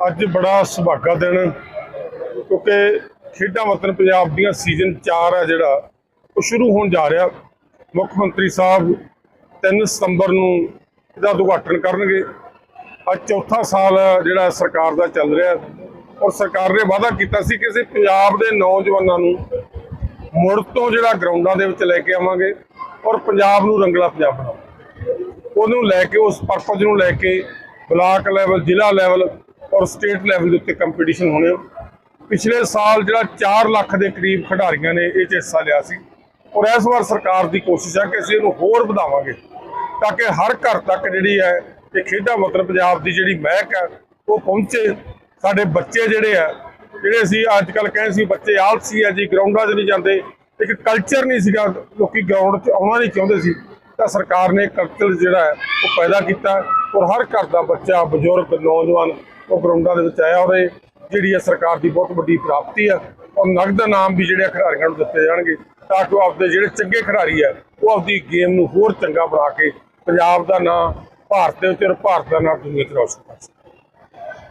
ਅੱਜ ਬੜਾ ਸੁਭਾਗਾ ਦਿਨ, ਕਿਉਂਕਿ ਖੇਡਾਂ ਵਤਨ ਪੰਜਾਬ ਦੀਆਂ ਸੀਜ਼ਨ 4 ਆ ਜਿਹੜਾ, ਉਹ ਸ਼ੁਰੂ ਹੋਣ ਜਾ ਰਿਹਾ। ਮੁੱਖ ਮੰਤਰੀ ਸਾਹਿਬ 3 ਸਤੰਬਰ ਨੂੰ ਇਹਦਾ ਉਦਘਾਟਨ ਕਰਨਗੇ। ਅੱਜ ਚੌਥਾ ਸਾਲ ਜਿਹੜਾ ਸਰਕਾਰ ਦਾ ਚੱਲ ਰਿਹਾ। ਔਰ ਸਰਕਾਰ ਨੇ ਵਾਅਦਾ ਕੀਤਾ ਸੀ ਕਿ ਅਸੀਂ ਪੰਜਾਬ ਦੇ ਨੌਜਵਾਨਾਂ ਨੂੰ ਮੁੜ ਤੋਂ ਜਿਹੜਾ ਗਰਾਊਂਡਾਂ ਦੇ ਵਿੱਚ ਲੈ ਕੇ ਆਵਾਂਗੇ ਔਰ ਪੰਜਾਬ ਨੂੰ ਰੰਗਲਾ ਪੰਜਾਬ ਬਣਾਵਾਂਗੇ। ਉਹਨੂੰ ਲੈ ਕੇ, ਉਸ ਪਰਪਸ ਨੂੰ ਲੈ ਕੇ ਬਲਾਕ ਲੈਵਲ, ਜ਼ਿਲ੍ਹਾ ਲੈਵਲ ਔਰ ਸਟੇਟ ਲੈਵਲ ਦੇ ਉੱਤੇ ਕੰਪੀਟੀਸ਼ਨ ਹੋਣੇ ਪਿਛਲੇ ਸਾਲ ਜਿਹੜਾ 4 ਲੱਖ ਦੇ ਕਰੀਬ ਖਿਡਾਰੀਆਂ ਨੇ ਇਹ 'ਚ ਹਿੱਸਾ ਲਿਆ ਸੀ। ਔਰ ਇਸ ਵਾਰ ਸਰਕਾਰ ਦੀ ਕੋਸ਼ਿਸ਼ ਹੈ ਕਿ ਅਸੀਂ ਇਹਨੂੰ ਹੋਰ ਵਧਾਵਾਂਗੇ, ਤਾਂ ਕਿ ਹਰ ਘਰ ਤੱਕ ਜਿਹੜੀ ਹੈ ਇਹ ਖੇਡਾਂ, ਮਤਲਬ ਪੰਜਾਬ ਦੀ ਜਿਹੜੀ ਮਹਿਕ ਹੈ, ਉਹ ਪਹੁੰਚੇ। ਸਾਡੇ ਬੱਚੇ ਜਿਹੜੇ ਆ, ਜਿਹੜੇ ਅਸੀਂ ਅੱਜ ਕੱਲ ਕਹਿੰਦੇ ਸੀ, ਬੱਚੇ ਆਲਸੀ ਆ ਜੀ, ਗਰਾਊਂਡਾਂ 'ਚ ਨਹੀਂ ਜਾਂਦੇ। ਇੱਕ ਕਲਚਰ ਨਹੀਂ ਸੀਗਾ, ਲੋਕੀ ਗਰਾਊਂਡ 'ਚ ਆਉਣਾ ਨਹੀਂ ਚਾਹੁੰਦੇ ਸੀ। ਤਾਂ ਸਰਕਾਰ ਨੇ ਕਲਚਰ ਜਿਹੜਾ ਹੈ, ਉਹ ਪੈਦਾ ਕੀਤਾ। ਔਰ ਹਰ ਘਰ ਦਾ ਬੱਚਾ, ਬਜ਼ੁਰਗ, ਨੌਜਵਾਨ ਉਹ ਗਰਾਊਂਡਾਂ ਦੇ ਵਿੱਚ ਆਇਆ ਔਰ ਜਿਹੜੀ ਹੈ ਸਰਕਾਰ ਦੀ ਬਹੁਤ ਵੱਡੀ ਪ੍ਰਾਪਤੀ ਆ ਔਰ ਨਗਦ ਨਾਮ ਵੀ ਜਿਹੜੇ ਖਿਡਾਰੀਆਂ ਨੂੰ ਦਿੱਤੇ ਜਾਣਗੇ, ਤਾਂ ਕਿ ਉਹ ਆਪਦੇ ਜਿਹੜੇ ਚੰਗੇ ਖਿਡਾਰੀ ਆ, ਉਹ ਆਪਦੀ ਗੇਮ ਨੂੰ ਹੋਰ ਚੰਗਾ ਬਣਾ ਕੇ ਪੰਜਾਬ ਦਾ ਨਾਂ ਭਾਰਤ ਦੇ ਉੱਤੇ ਔਰ ਭਾਰਤ ਦਾ ਨਾਂ ਦੁਨੀਆ 'ਤੇ ਰੌਸ਼ਨ ਕਰ ਸਕਣ।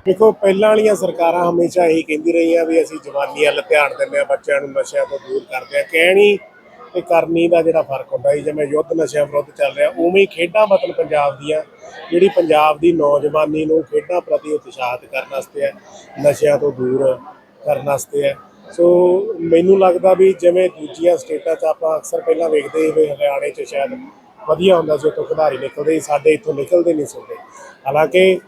ਦੇਖੋ, ਪਹਿਲਾਂ ਵਾਲੀਆਂ ਸਰਕਾਰਾਂ ਹਮੇਸ਼ਾ ਇਹੀ ਕਹਿੰਦੀ ਰਹੀਆਂ ਵੀ ਅਸੀਂ ਜਵਾਨੀ ਵੱਲ ਧਿਆਨ ਦਿੰਦੇ ਆ ਬੱਚਿਆਂ ਨੂੰ ਨਸ਼ਿਆਂ ਤੋਂ ਦੂਰ ਕਰਦੇ ਆ ਕਹਿਣੀ ਤੇ ਕਰਨੀ ਦਾ ਜਿਹੜਾ ਫ਼ਰਕ ਹੁੰਦਾ ਹੈ ਜਿਵੇਂ ਯੁੱਧ ਨਸ਼ਿਆਂ ਵਿਰੁੱਧ ਚੱਲ ਰਿਹਾ, ਉਵੇਂ ਹੀ ਖੇਡਾਂ ਮਤਲਬ ਪੰਜਾਬ ਦੀਆਂ, ਜਿਹੜੀ ਪੰਜਾਬ ਦੀ ਨੌਜਵਾਨੀ ਨੂੰ ਖੇਡਾਂ ਪ੍ਰਤੀ ਉਤਸ਼ਾਹਿਤ ਕਰਨ ਵਾਸਤੇ ਹੈ, ਨਸ਼ਿਆਂ ਤੋਂ ਦੂਰ ਕਰਨ ਵਾਸਤੇ ਹੈ। ਸੋ ਮੈਨੂੰ ਲੱਗਦਾ ਵੀ ਜਿਵੇਂ ਦੂਜੀਆਂ ਸਟੇਟਾਂ 'ਚ ਆਪਾਂ ਅਕਸਰ ਪਹਿਲਾਂ ਵੇਖਦੇ ਸੀ ਵੀ ਹਰਿਆਣੇ 'ਚ ਸ਼ਾਇਦ ਵਧੀਆ ਹੁੰਦਾ ਸੀ, ਉੱਥੋਂ ਖਿਡਾਰੀ ਨਿਕਲਦੇ ਸੀ, ਸਾਡੇ ਇੱਥੋਂ ਨਿਕਲਦੇ ਨਹੀਂ ਸੁਣਦੇ ਹਾਲਾਂਕਿ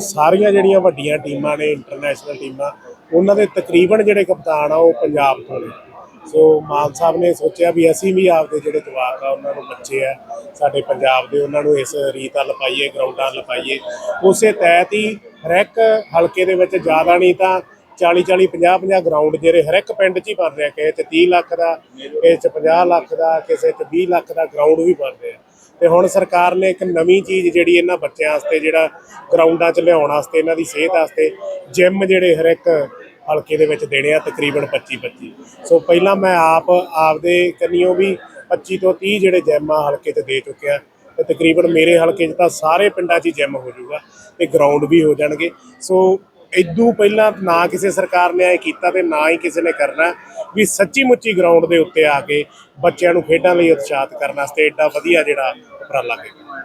ਸਾਰੀਆਂ ਜਿਹੜੀਆਂ ਵੱਡੀਆਂ ਟੀਮਾਂ ਨੇ ਇੰਟਰਨੈਸ਼ਨਲ ਟੀਮਾਂ, ਉਹਨਾਂ ਦੇ ਤਕਰੀਬਨ ਜਿਹੜੇ ਕਪਤਾਨ ਆ, ਉਹ ਪੰਜਾਬ ਤੋਂ ਨੇ। ਸੋ ਮਾਨ ਸਾਹਿਬ ਨੇ ਸੋਚਿਆ ਵੀ ਅਸੀਂ ਵੀ ਆਪਦੇ ਜਿਹੜੇ ਜਵਾਕ ਆ, ਉਹਨਾਂ ਨੂੰ ਬੱਚੇ ਆ, ਸਾਡੇ ਪੰਜਾਬ ਦੇ, ਉਹਨਾਂ ਨੂੰ ਇਸ ਰੀਤ ਵੱਲ ਪਾਈਏ ਗਰਾਊਂਡਾਂ ਲਪਾਈਏ। ਉਸੇ ਤਹਿਤ ਹੀ ਹਰ ਇੱਕ ਹਲਕੇ ਦੇ ਵਿੱਚ ਜ਼ਿਆਦਾ ਨਹੀਂ ਤਾਂ 40 40 50 50 ਗਰਾਊਂਡ ਜਿਹੜੇ ਹਰ ਇੱਕ ਪਿੰਡ 'ਚ ਹੀ ਬਣ ਰਿਹਾ, ਕਿਸੇ 'ਚ 30 ਲੱਖ ਦਾ, ਕਿਸੇ 'ਚ 50 ਲੱਖ ਦਾ, ਕਿਸੇ 'ਚ 20 ਲੱਖ ਦਾ ਗਰਾਊਂਡ ਵੀ ਬਣ ਰਿਹਾ। ਤੇ ਹੁਣ ਸਰਕਾਰ ਨੇ ਇੱਕ ਨਵੀਂ ਚੀਜ਼ ਜਿਹੜੀ ਇਹਨਾਂ ਬੱਚਿਆਂ ਵਾਸਤੇ, ਜਿਹੜਾ ਗਰਾਊਂਡਾਂ 'ਚ ਲਿਆਉਣ ਵਾਸਤੇ, ਇਹਨਾਂ ਦੀ ਸਿਹਤ ਵਾਸਤੇ ਜਿਮ ਜਿਹੜੇ ਹਰ ਇੱਕ ਹਲਕੇ ਦੇ ਵਿੱਚ ਦੇਣੇ ਆ ਤਕਰੀਬਨ 25 25 ਸੋ ਪਹਿਲਾਂ ਮੈਂ ਆਪ ਆਪਦੇ ਕੰਨਿਓ ਵੀ 25 ਤੋਂ 30 ਜਿਹੜੇ ਜਿਮ ਆ ਹਲਕੇ 'ਚ ਦੇ ਚੁੱਕਿਆ ਤੇ ਤਕਰੀਬਨ ਮੇਰੇ ਹਲਕੇ 'ਚ ਤਾਂ ਸਾਰੇ ਪਿੰਡਾਂ 'ਚ ਹੀ ਜਿਮ ਹੋ ਜਾਊਗਾ ਤੇ ਗਰਾਊਂਡ ਵੀ ਹੋ ਜਾਣਗੇ। ਸੋ ਇਦੋਂ ਪਹਿਲਾਂ ਨਾ ਕਿਸੇ ਸਰਕਾਰ ਨੇ ਇਹ ਕੀਤਾ ਤੇ ਨਾ ਹੀ ਕਿਸੇ ਨੇ ਕਰਨਾ ਵੀ ਸੱਚੀ ਮੁੱਚੀ ਗਰਾਊਂਡ ਦੇ ਉੱਤੇ ਆ ਕੇ ਬੱਚਿਆਂ ਨੂੰ ਖੇਡਾਂ ਲਈ ਉਤਸ਼ਾਹਿਤ ਕਰਨ ਵਾਸਤੇ ਐਡਾ ਵਧੀਆ ਜਿਹੜਾ ਉਪਰਾਲਾ ਕੀਤਾ।